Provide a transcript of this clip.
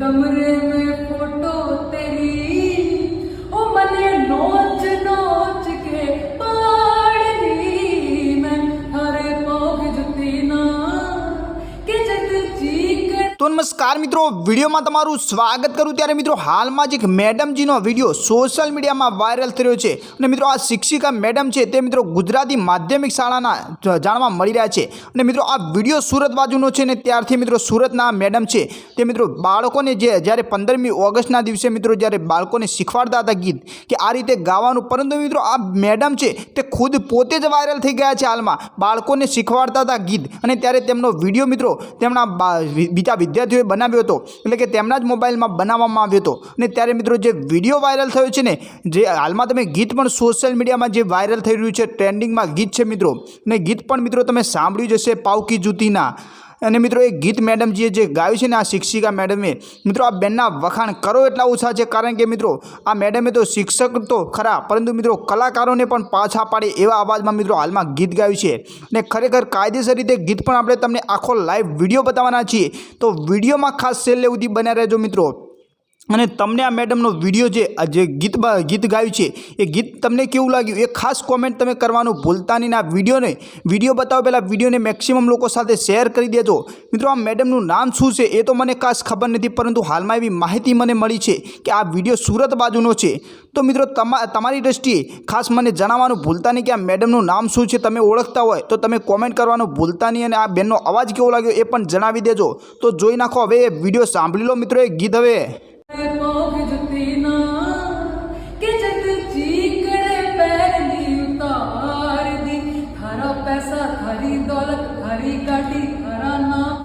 कमरे में તો નમસ્કાર મિત્રો, વિડીયોમાં તમારું સ્વાગત કરું. ત્યારે મિત્રો, હાલમાં જ એક મેડમજીનો વીડિયો સોશિયલ મીડિયામાં વાયરલ થયો છે. અને મિત્રો, આ શિક્ષિકા મેડમ છે, તે મિત્રો ગુજરાતી માધ્યમિક શાળાના જાણવા મળી રહ્યા છે. અને મિત્રો, આ વીડિયો સુરત બાજુનો છે ને ત્યારથી મિત્રો સુરતના મેડમ છે, તે મિત્રો બાળકોને જે જ્યારે પંદરમી ઓગસ્ટના દિવસે મિત્રો જ્યારે બાળકોને શીખવાડતા હતા ગીત કે આ રીતે ગાવાનું, પરંતુ મિત્રો આ મેડમ છે, તે ખુદ પોતે જ વાયરલ થઈ ગયા છે હાલમાં. બાળકોને શીખવાડતા હતા ગીત. અને ત્યારે તેમનો વીડિયો મિત્રો તેમના બીજા વિદ્યાર્થીઓએ બનાવ્યો હતો. એટલે કે તેમના જ મોબાઈલમાં બનાવવામાં આવ્યો હતો. અને ત્યારે મિત્રો જે વીડિયો વાયરલ થયો છે ને, જે હાલમાં તમે ગીત પણ સોશિયલ મીડિયામાં જે વાયરલ થઈ રહ્યું છે, ટ્રેન્ડિંગમાં ગીત છે મિત્રો. અને ગીત પણ મિત્રો તમે સાંભળ્યું જશે પાવકી જૂતીના. અને મિત્રો એ ગીત મેડમજીએ જે ગાયું છે ને આ શિક્ષિકા મેડમે, મિત્રો આ બેનના વખાણ કરો એટલા ઓછા છે, કારણ કે મિત્રો આ મેડમે તો શિક્ષક તો ખરા, પરંતુ મિત્રો કલાકારોને પણ પાછા પાડે એવા અવાજમાં મિત્રો હાલમાં ગીત ગાયું છે. અને ખરેખર કાયદેસર રીતે ગીત પણ આપણે તમને આખો લાઈવ વીડિયો બતાવવાના છીએ. તો વિડીયોમાં ખાસ છેલ્લે સુધી બન્યા રહેજો મિત્રો. અને તમને આ મેડમનો વીડિયો જે જે ગીત ગીત ગાયું છે, એ ગીત તમને કેવું લાગ્યું? એ ખાસ કોમેન્ટ તમે કરવાનું ભૂલતા નહીં આ વિડીયોને, વીડિયો બતાવો પહેલાં વિડીયોને મેક્સિમમ લોકો સાથે શેર કરી દેજો. મિત્રો, આ મેડમનું નામ શું છે એ તો મને ખાસ ખબર નથી, પરંતુ હાલમાં એવી માહિતી મને મળી છે કે આ વીડિયો સુરત બાજુનો છે. તો મિત્રો, તમા, તમારી દ્રષ્ટિએ ખાસ મને જણાવવાનું ભૂલતા નહીં કે આ મેડમનું નામ શું છે, તમે ઓળખતા હોય તો તમે કોમેન્ટ કરવાનું ભૂલતા નહીં અને આ બેનનો અવાજ કેવો લાગ્યો એ પણ જણાવી દેજો. તો જોઈ નાખો, હવે એ વીડિયો સાંભળી લો મિત્રો, એ ગીત હવે. ਪੋਖ ਜੁੱਤੀ ਨਾ ਕਿ ਜਦ ਚੀਕੜੇ ਪੈਰ ਨੀ ਉਤਾਰਦੀ, ਥਾਰਾ ਪੈਸਾ, ਥਾਰੀ ਦੌਲਤ, ਥਾਰੀ ਗਾਡੀ ਥਾਰਾ ਨਾ